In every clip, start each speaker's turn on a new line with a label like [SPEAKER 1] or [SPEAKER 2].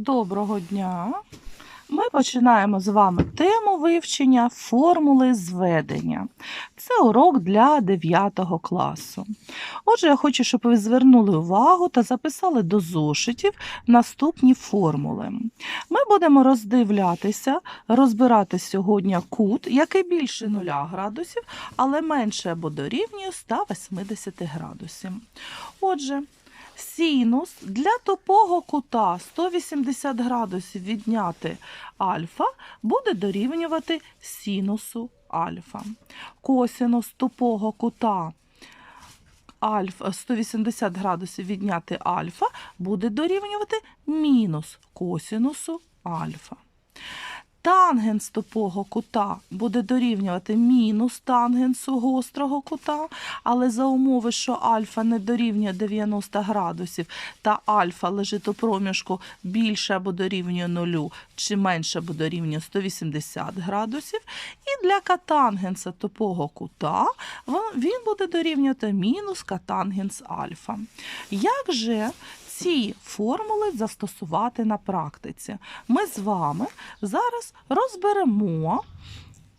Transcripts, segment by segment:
[SPEAKER 1] Доброго дня! Ми починаємо з вами тему вивчення формули зведення. Це урок для 9 класу. Отже, я хочу, щоб ви звернули увагу та записали до зошитів наступні формули. Ми будемо роздивлятися, розбирати сьогодні кут, який більше 0 градусів, але менше або дорівнює 180 градусів. Отже, Синус для тупого кута 180 градусів відняти альфа буде дорівнювати синусу альфа. Косинус тупого кута альфа 180 градусів відняти альфа буде дорівнювати мінус косинусу альфа. Тангенс тупого кута буде дорівнювати мінус тангенсу гострого кута, але за умови, що альфа не дорівнює 90 градусів та альфа лежить у проміжку більше або дорівнює нулю, чи менше або дорівнює 180 градусів. І для катангенса тупого кута він буде дорівнювати мінус катангенс альфа. Як же ці формули застосувати на практиці? Ми з вами зараз розберемо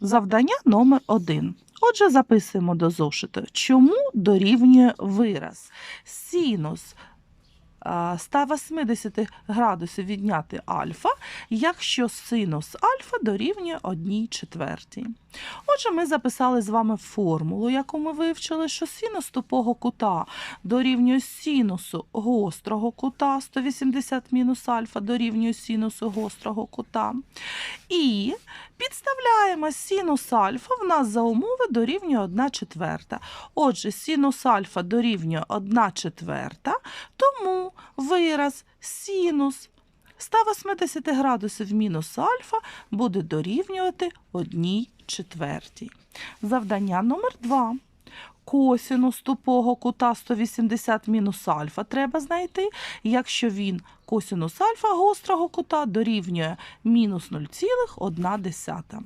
[SPEAKER 1] завдання номер один. Отже, записуємо до зошиту. Чому дорівнює вираз? Синус 180 градусів відняти альфа, якщо синус альфа дорівнює 1 четвертій. Отже, ми записали з вами формулу, яку ми вивчили, що синус тупого кута дорівнює синусу гострого кута, 180 мінус альфа дорівнює синусу гострого кута. І підставляємо синус альфа в нас за умови дорівнює 1 четверта. Отже, синус альфа дорівнює 1 четверта, тому вираз синус 180 градусів мінус альфа буде дорівнювати 1 четвертій. Завдання номер 2. Косінус тупого кута 180 мінус альфа треба знайти, якщо він косинус альфа гострого кута дорівнює мінус 0,1.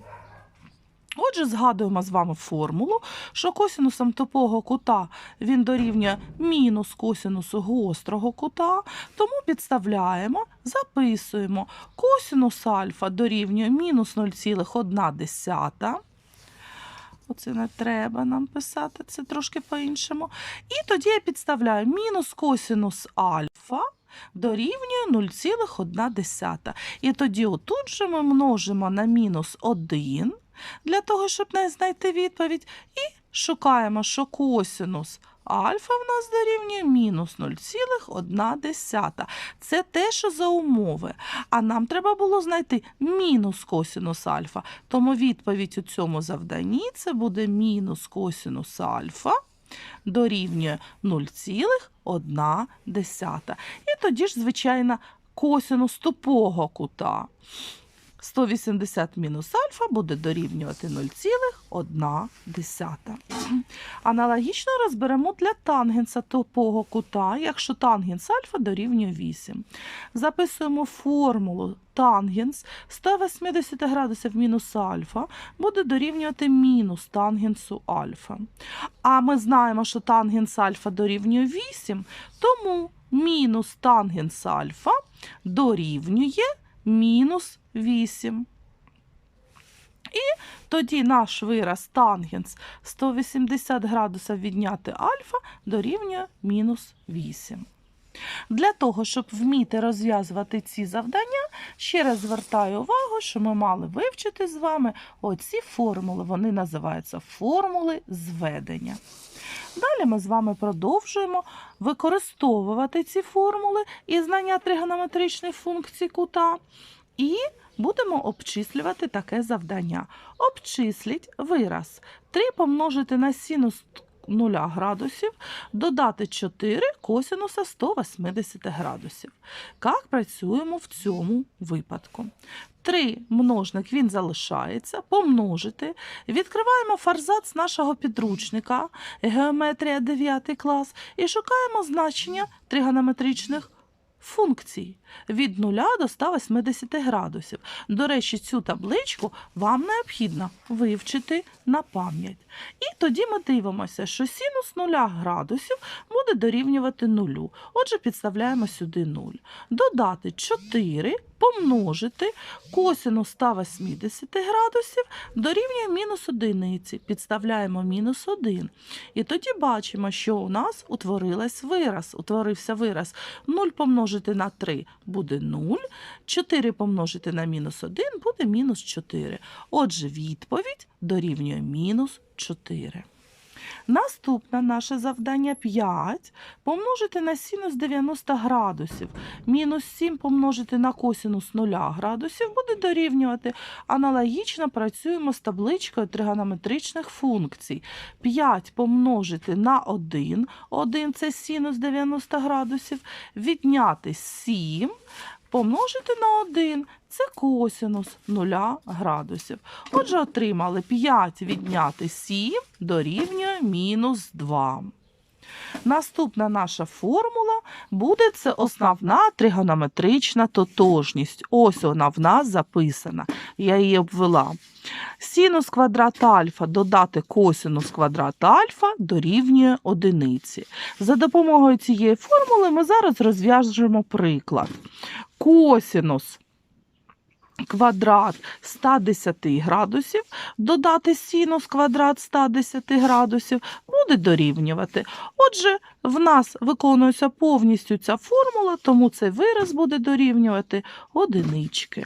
[SPEAKER 1] Отже, згадуємо з вами формулу, що косинусом тупого кута він дорівнює мінус косинусу гострого кута, тому підставляємо, записуємо косинус альфа дорівнює мінус 0,1. Оце не треба нам писати, це трошки по-іншому. І тоді я підставляю мінус косинус альфа дорівнює 0,1. І тоді отут же ми множимо на мінус 1 для того, щоб не знайти відповідь, і шукаємо, що косинус альфа в нас дорівнює мінус 0,1. Це те, що за умови. А нам треба було знайти мінус косинус альфа. Тому відповідь у цьому завданні це буде мінус косинус альфа дорівнює 0,1. І тоді ж, звичайно, косинус тупого кута. 180 мінус альфа буде дорівнювати 0,1. Аналогічно розберемо для тангенса тупого кута, якщо тангенс альфа дорівнює 8. Записуємо формулу тангенс 180 градусів мінус альфа буде дорівнювати мінус тангенсу альфа. А ми знаємо, що тангенс альфа дорівнює 8, тому мінус тангенс альфа дорівнює мінус 8. І тоді наш вираз тангенс 180 градусів відняти альфа дорівнює мінус 8. Для того, щоб вміти розв'язувати ці завдання, ще раз звертаю увагу, що ми мали вивчити з вами оці формули. Вони називаються формули зведення. Далі ми з вами продовжуємо використовувати ці формули і знання тригонометричних функцій кута. І будемо обчислювати таке завдання. Обчисліть вираз 3 помножити на синус 0 градусів, додати 4 косинуса 180 градусів. Як працюємо в цьому випадку? 3 множник він залишається, помножити. Відкриваємо фарзац нашого підручника Геометрія 9 клас і шукаємо значення тригонометричних функцій від 0 до 180 градусів. До речі, цю табличку вам необхідно вивчити на пам'ять. І тоді ми дивимося, що синус 0 градусів буде дорівнювати 0. Отже, підставляємо сюди 0. Додати 4 помножити косинус 180 градусів дорівнює мінус одиниці. Підставляємо мінус 1. І тоді бачимо, що у нас утворилась вираз. Утворився вираз 0 помножити на 3 буде 0, 4 помножити на мінус 1 буде мінус 4. Отже, відповідь дорівнює мінус 4. Наступне наше завдання 5 помножити на синус 90 градусів. Мінус 7 помножити на косинус 0 градусів буде дорівнювати. Аналогічно працюємо з табличкою тригонометричних функцій. 5 помножити на 1, 1 це синус 90 градусів, відняти 7, помножити на 1 це косинус 0 градусів. Отже, отримали 5 відняти 7 дорівнює мінус 2. Наступна наша формула буде це основна тригонометрична тотожність. Ось вона в нас записана. Я її обвела. Синус квадрат альфа додати косинус квадрат альфа дорівнює одиниці. За допомогою цієї формули ми зараз розв'яжемо приклад. Косинус квадрат 110 градусів додати синус квадрат 110 градусів буде дорівнювати. Отже, в нас виконується повністю ця формула, тому цей вираз буде дорівнювати одинички.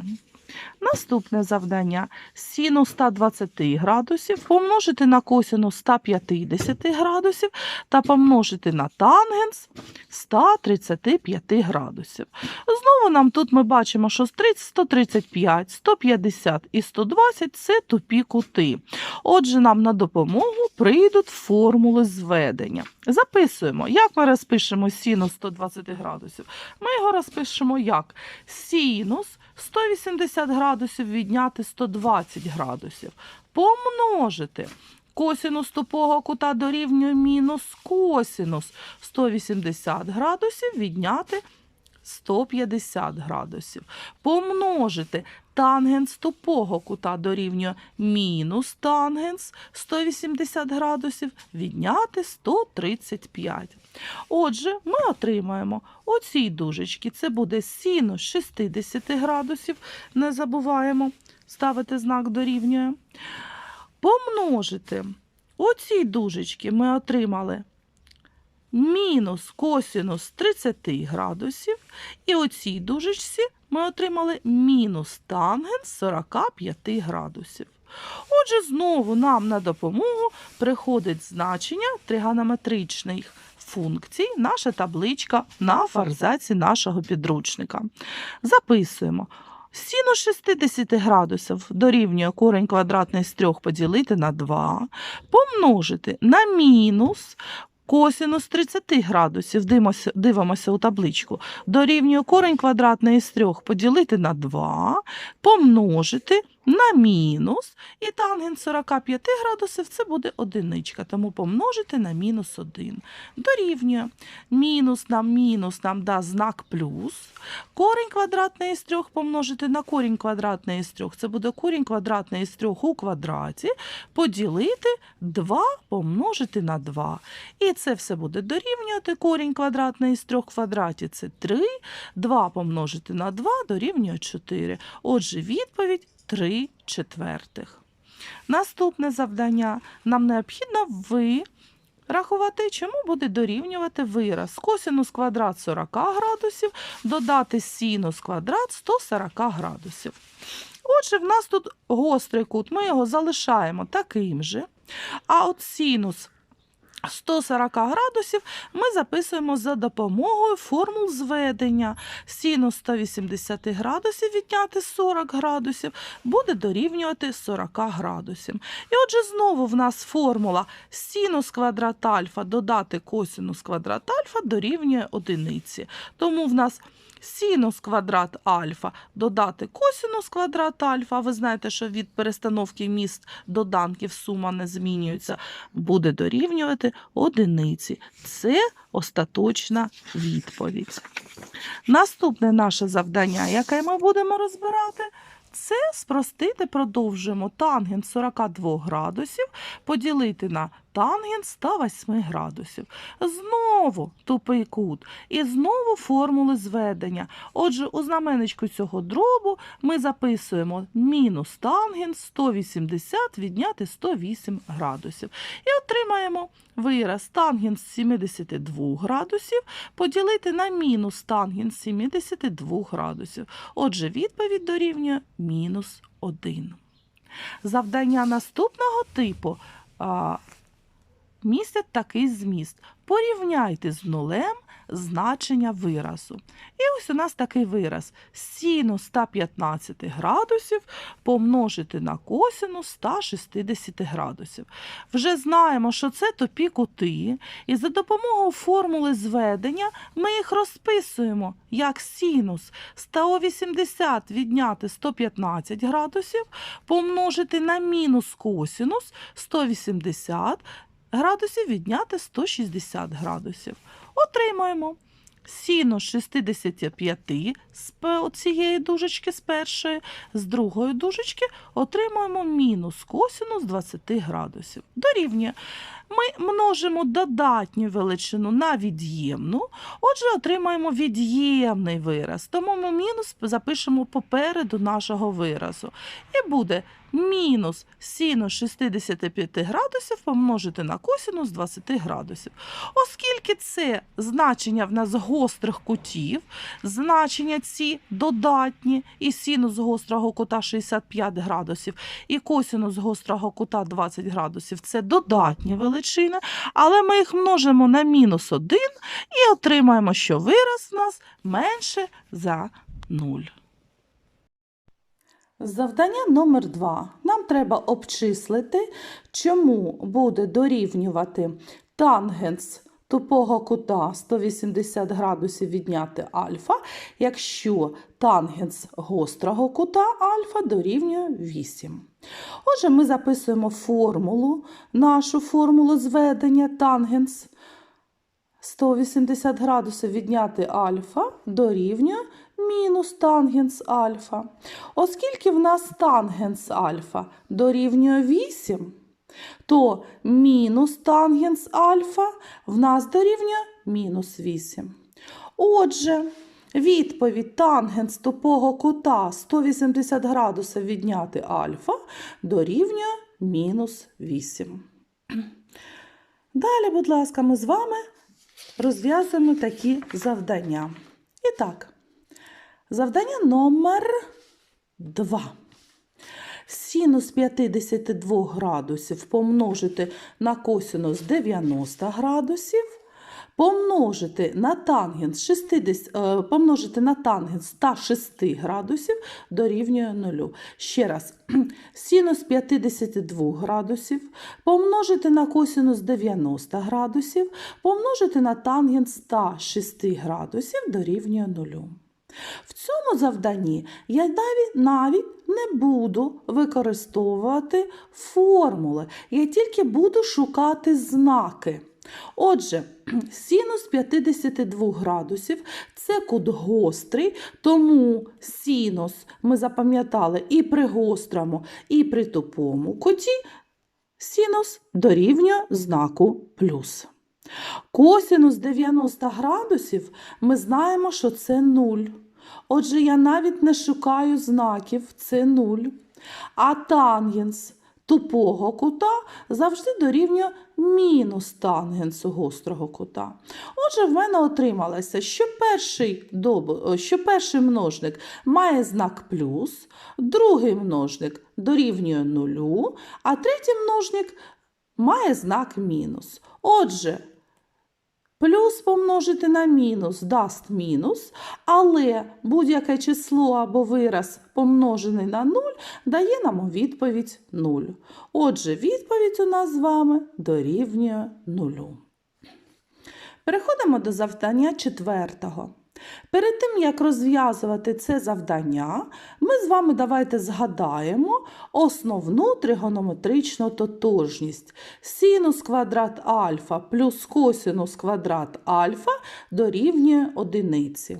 [SPEAKER 1] Наступне завдання синус 120 градусів помножити на косинус 150 градусів та помножити на тангенс 135 градусів. Знову нам тут ми бачимо, що 135, 150 і 120 це тупі кути. Отже, нам на допомогу прийдуть формули зведення. Записуємо, як ми розпишемо синус 120 градусів. Ми його розпишемо як синус 180 градусів відняти 120 градусів. Помножити. Косинус тупого кута дорівнює мінус косинус 180 градусів відняти 150 градусів. Помножити тангенс тупого кута дорівнює мінус тангенс 180 градусів відняти 135. Отже, ми отримаємо оцій дужечки. Це буде синус 60 градусів. Не забуваємо ставити знак дорівнює. Помножити оцій дужечки ми отримали мінус косинус 30 градусів. І оцій дужечці ми отримали мінус тангенс 45 градусів. Отже, знову нам на допомогу приходить значення тригонометричних функцій, наша табличка на фарзаці нашого підручника. Записуємо. Синус 60 градусів дорівнює корень квадратний з 3 поділити на 2, помножити на мінус косинус 30 градусів, дивимося, дивимося у табличку, дорівнює корень квадратний із 3 поділити на 2, помножити на мінус, і тангенс 45 градусів це буде одиничка, тому помножити на мінус 1. Дорівнює. Мінус на мінус нам дасть знак плюс. Корінь квадратний із 3 помножити на корінь квадратний із 3. Це буде корінь квадратний із 3 у квадраті. Поділити 2 помножити на 2. І це все буде дорівнювати корінь квадратний із 3 в квадраті це 3. 2 помножити на 2 дорівнює 4. Отже, відповідь 3 четвертих. Наступне завдання. Нам необхідно вирахувати, чому буде дорівнювати вираз. Косинус квадрат 40 градусів, додати синус квадрат 140 градусів. Отже, в нас тут гострий кут, ми його залишаємо таким же. А от синус 140 градусів ми записуємо за допомогою формул зведення. Синус 180 градусів відняти 40 градусів буде дорівнювати 40 градусів. І отже, знову в нас формула синус квадрат альфа додати косинус квадрат альфа дорівнює одиниці. Тому в нас синус квадрат альфа додати косинус квадрат альфа. Ви знаєте, що від перестановки міст доданків сума не змінюється, буде дорівнювати одиниці. Це остаточна відповідь. Наступне наше завдання, яке ми будемо розбирати, це спростити, продовжуємо тангенс 42 градусів, поділити на тангенс 108 градусів. Знову тупий кут і знову формули зведення. Отже, у знаменечку цього дробу ми записуємо мінус тангенс 180 відняти 108 градусів. І отримаємо вираз тангенс 72 градусів поділити на мінус тангенс 72 градусів. Отже, відповідь дорівнює мінус 1. Завдання наступного типу містять такий зміст. Порівняйте з нулем значення виразу. І ось у нас такий вираз. Синус 115 градусів помножити на косинус 160 градусів. Вже знаємо, що це тупі кути, і за допомогою формули зведення ми їх розписуємо як синус 180 відняти 115 градусів, помножити на мінус косинус 180 градусів відняти 160 градусів. Отримаємо сіно 65 з цієї дужечки з першої, з другої дужечки отримуємо мінус косинус 20 градусів. Дорівнює. Ми множимо додатню величину на від'ємну, отже, отримаємо від'ємний вираз. Тому ми мінус запишемо попереду нашого виразу. І буде мінус синус 65 градусів помножити на косинус 20 градусів. Оскільки це значення в нас гострих кутів, значення ці додатні, і синус гострого кута 65 градусів, і косинус гострого кута 20 градусів це додатні величини, але ми їх множимо на мінус 1 і отримаємо, що вираз у нас менше за 0. Завдання номер 2. Нам треба обчислити, чому буде дорівнювати тангенс тупого кута 180 градусів відняти альфа, якщо тангенс гострого кута альфа дорівнює 8. Отже, ми записуємо формулу, нашу формулу зведення тангенс 180 градусів відняти альфа дорівнює мінус тангенс альфа. Оскільки в нас тангенс альфа дорівнює 8, то мінус тангенс альфа в нас дорівнює мінус 8. Отже, відповідь тангенс тупого кута 180 градусів відняти альфа дорівнює мінус 8. Далі, будь ласка, ми з вами розв'язуємо такі завдання. І так, завдання номер 2. Синус 52 градусів помножити на косинус 90 градусів, помножити на тангенс 60, е, помножити на тангенс 106 градусів дорівнює 0. Ще раз, синус 52 градусів помножити на косинус 90 градусів, помножити на тангенс 106 градусів дорівнює 0. В цьому завданні я навіть, навіть не буду використовувати формули, я тільки буду шукати знаки. Отже, синус 52 градусів це кут гострий, тому синус ми запам'ятали і при гострому, і при тупому куті синус дорівнює знаку плюс. Косинус 90 градусів ми знаємо, що це 0. Отже, я навіть не шукаю знаків, це 0. А тангенс тупого кута завжди дорівнює мінус тангенсу гострого кута. Отже, в мене отрималося, що перший, доб... що перший множник має знак плюс, другий множник дорівнює нулю, а третій множник має знак мінус. Отже, плюс помножити на мінус дасть мінус, але будь-яке число або вираз помножений на 0 дає нам відповідь 0. Отже, відповідь у нас з вами дорівнює 0. Переходимо до завдання четвертого. Перед тим, як розв'язувати це завдання, ми з вами давайте згадаємо основну тригонометричну тотожність. Синус квадрат альфа плюс косинус квадрат альфа дорівнює одиниці.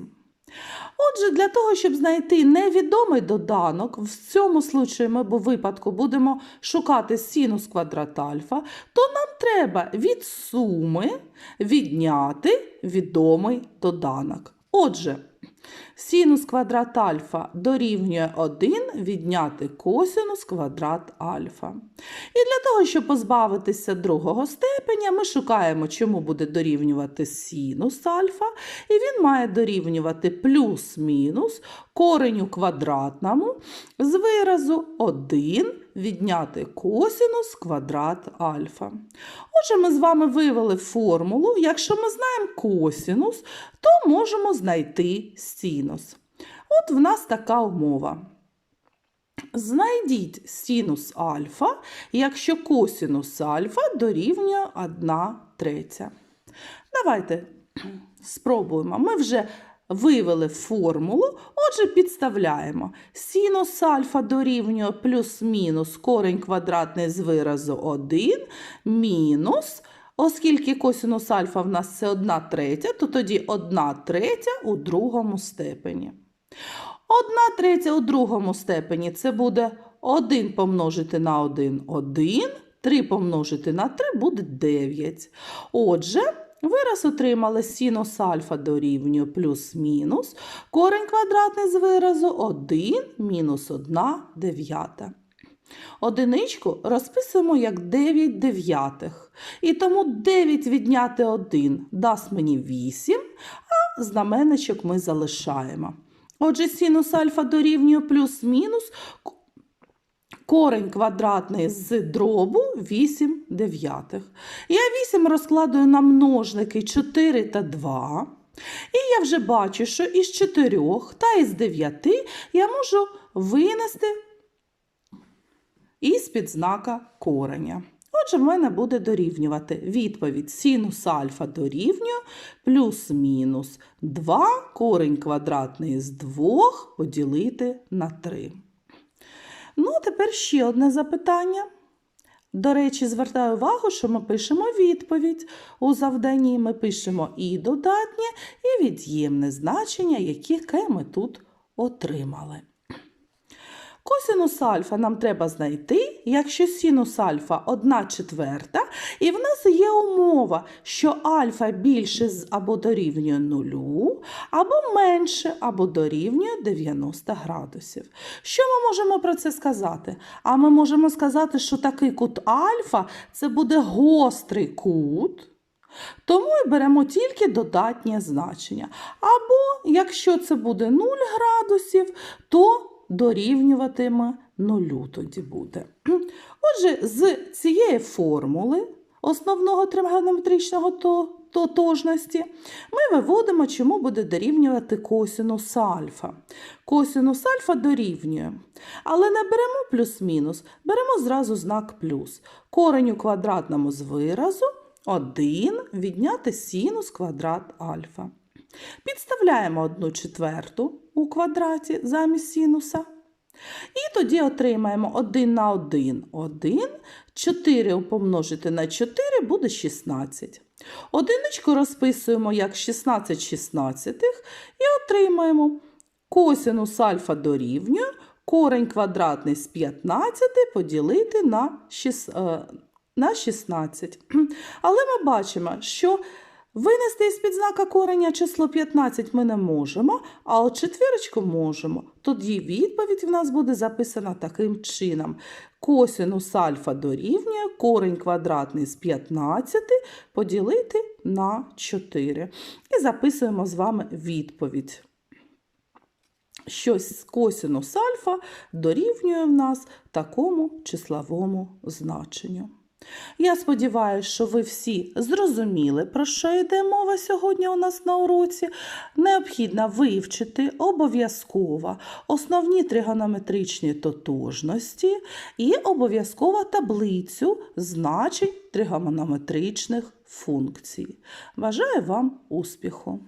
[SPEAKER 1] Отже, для того, щоб знайти невідомий доданок, в цьому случаї ми випадку будемо шукати синус квадрат альфа, то нам треба від суми відняти відомий доданок. Отже, синус квадрат альфа дорівнює 1 відняти косинус квадрат альфа. І для того, щоб позбавитися другого степеня, ми шукаємо, чому буде дорівнювати синус альфа, і він має дорівнювати плюс-мінус кореню квадратному з виразу 1 відняти косинус квадрат альфа. Отже, ми з вами вивели формулу. Якщо ми знаємо косинус, то можемо знайти синус. От в нас така умова. Знайдіть синус альфа, якщо косинус альфа дорівнює 1 третя. Давайте спробуємо. Ми вже вивели формулу, отже, підставляємо. Синус альфа дорівнює плюс-мінус корень квадратний з виразу 1 мінус. Оскільки косинус альфа в нас це 1 третя, то тоді 1 третя у другому степені. 1 третя у другому степені це буде 1 помножити на 1 – 1, 3 помножити на 3 буде 9. Отже, вираз отримали синус альфа дорівнює плюс-мінус, корень квадратний з виразу 1 мінус 1 дев'ята. Одиничку розписуємо як 9 дев'ятих. І тому 9 відняти 1 дасть мені 8, а знаменничок ми залишаємо. Отже, синус альфа дорівнює плюс-мінус корень квадратний з дробу 8 дев'ятих. Я 8 розкладую на множники 4 та 2. І я вже бачу, що із 4 та із 9 я можу винести із підзнака кореня. Отже, в мене буде дорівнювати відповідь синус альфа дорівнює плюс-мінус 2 корень квадратний з 2 поділити на 3. Ну, тепер ще одне запитання. До речі, звертаю увагу, що ми пишемо відповідь. У завданні ми пишемо і додатнє, і від'ємне значення, яке ми тут отримали. Косинус альфа нам треба знайти, якщо синус альфа 1 четверта, і в нас є умова, що альфа більше або дорівнює 0, або менше, або дорівнює 90 градусів. Що ми можемо про це сказати? А ми можемо сказати, що такий кут альфа це буде гострий кут. Тому і беремо тільки додатнє значення. Або, якщо це буде 0 градусів, то дорівнюватиме нулю тоді буде. Отже, з цієї формули основного тригонометричного то- тотожності ми виводимо, чому буде дорівнювати косинус альфа. Косинус альфа дорівнює. Але не беремо плюс-мінус, беремо зразу знак плюс. Корень у квадратному з виразу 1 відняти синус квадрат альфа. Підставляємо 1 четверту у квадраті замість синуса. І тоді отримаємо 1 на 1 – 1, 4 помножити на 4 буде 16. Одиничку розписуємо як 16 шістнадцятих і отримаємо косинус альфа дорівнює корень квадратний з 15 поділити на, 6, е, 16. Але ми бачимо, що Винести із підзнака кореня число 15 ми не можемо, а от четвірочку можемо. Тоді відповідь в нас буде записана таким чином. Косинус альфа дорівнює корень квадратний з 15 поділити на 4. І записуємо з вами відповідь. Щось з косинус альфа дорівнює в нас такому числовому значенню. Я сподіваюся, що ви всі зрозуміли, про що йде мова сьогодні у нас на уроці. Необхідно вивчити обов'язково основні тригонометричні тотожності і обов'язково таблицю значень тригонометричних функцій. Бажаю вам успіху!